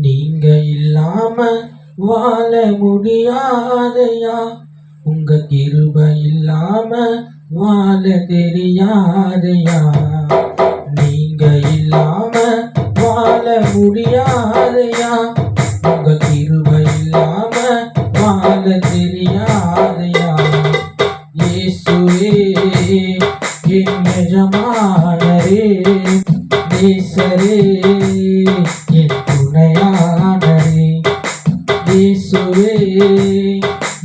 நீங்க இல்லாம வாழ முடியாதையா? உங்க கிருப இல்லாம வாழ தெரியாதையா? நீங்க இல்லாம வாழ முடியாதையா? உங்க கிருப இல்லாம வாழ தெரியாதையா? இயேசுவே என் எஜமானரே நேசரே என் இயேசுவே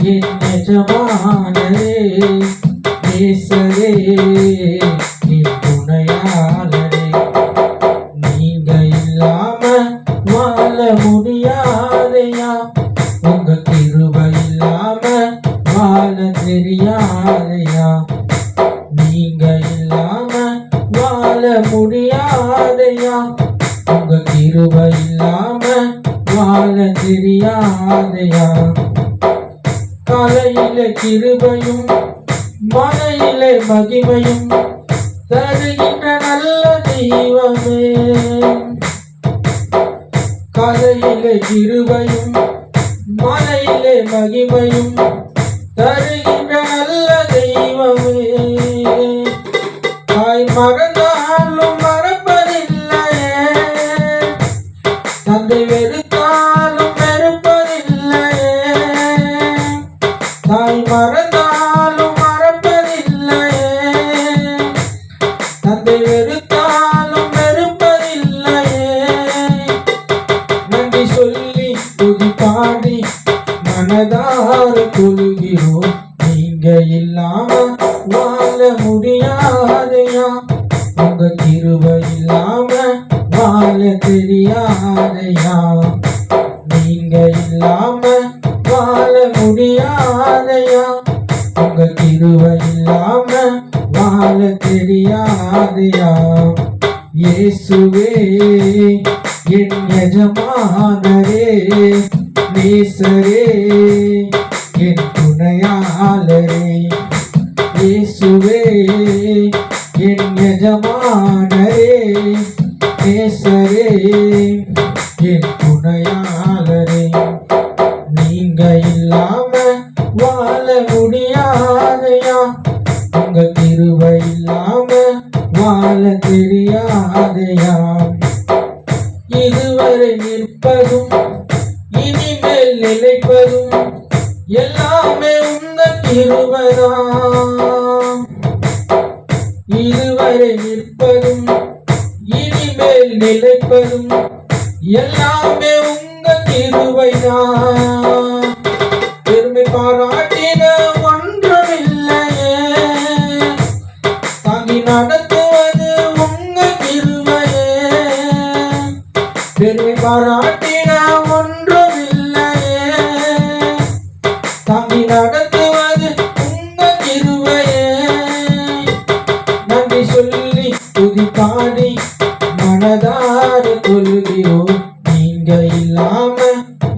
என் எஜமானரே நேசரே என் துணையாளரே. நீங்க இல்லாம வாழ முடியாதையா? உங்க கிருப இல்லாம வாழ தெரியாதையா? நீங்க இல்லாம வாழ முடியாதையா? உங்க கிருபை இல்லாம வாழ தெரியாதையா? காலையில கிருபையும் மலையில மகிமையும் தருகின்ற நல்ல தெய்வமே. கதையிலே கிருபையும் மலையிலே மகிமையும் தந்தை பெருப்பதில்லையே தாய் மறந்தாலும் மறப்பதில்லையே. தந்தை வெறுத்தாலும் வெறுப்பதில்லையே. நன்றி சொல்லி துதி பாடி மனதார கொள்கிறோம். நீங்க இல்லாம வாழ முடியாதையா? உங்க கிருபை தெரியாதையா? உங்க கிருபை இல்லாம வாழ தெரியாதையா? இயேசுவே என் எஜமானரே நேசரே என் துணையாளரே. இயேசுவே என் எஜமானரே நேசரே என் துணையாளரே. நீங்க இல்லாம வாழ முடியாதையா? உங்க கிருபை இல்லாம வாழ தெரியாதையா? இதுவரை நிற்பதும் இனிமேல் நிலைப்பதும் எல்லாமே உங்க கிருபைதான் இதுவரை நிற்பதும் இனிமேல் நிலைப்பதும் எல்லாமே உங்க கிருபைதான் துதி பாடி மனதார கொள்கிறோம். நீங்க இல்லாம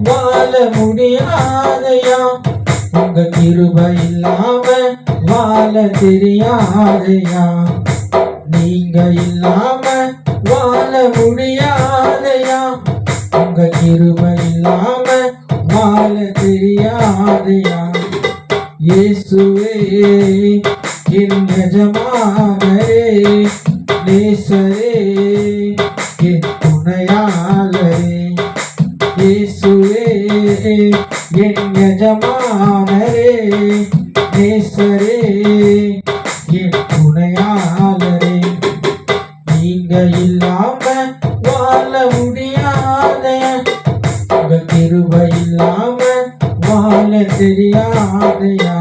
வாழ முடியாதையா? உங்க கிருப இல்லாம வாழ தெரியாதையா? நீங்க இல்லாம வாழ முடியாதையா? உங்க கிருப இல்லாம வாழ தெரியாதையா? இயேசுவே என் எஜமானரே நேசரே என் துணையாளரே. இயேசுவே என் எஜமானரே. நேசரே என் துணையாளரே. நீங்க இல்லாம வாழ முடியாத உங்க கிருபை இல்லாம வாழ தெரியாதையா?